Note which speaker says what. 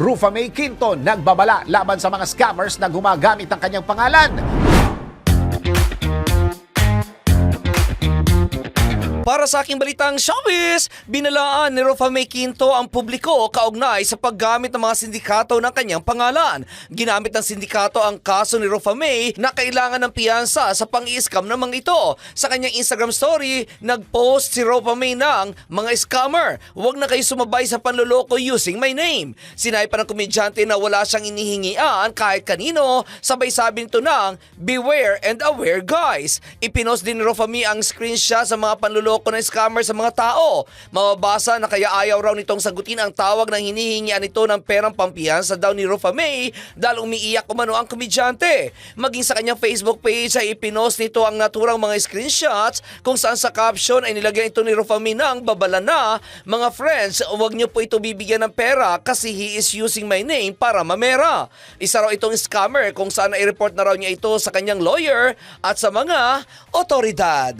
Speaker 1: Rufa May Quinto nagbabala laban sa mga scammers na gumagamit ng kanyang pangalan.
Speaker 2: Para sa aking balitang showbiz, binalaan ni Rofa May Quinto ang publiko kaugnay sa paggamit ng mga sindikato ng kanyang pangalan. Ginamit ng sindikato ang kaso ni Rofa May na kailangan ng piyansa sa pang-i-scam ng mga ito. Sa kanyang Instagram story, nag-post si Rofa May ng mga scammer. Huwag na kayo sumabay sa panloloko using my name. Sinay pa ng komedyante na wala siyang inihingian kahit kanino, sabay sabi nito ng beware and aware guys. Ipinost din ni Rofa May ang screenshot sa mga panloloko ng scammer sa mga tao. Mababasa na kaya ayaw raw nitong sagutin ang tawag ng hinihingian nito ng perang pampiyansa daw ni Rofa May dahil umiiyak umano ang komedyante. Maging sa kanyang Facebook page ay ipinost nito ang naturang mga screenshots kung saan sa caption ay nilagyan ito ni Rofa May ng babala na mga friends, huwag niyo po ito bibigyan ng pera kasi he is using my name para mamera. Isa raw itong scammer kung saan ay report na raw niya ito sa kanyang lawyer at sa mga otoridad.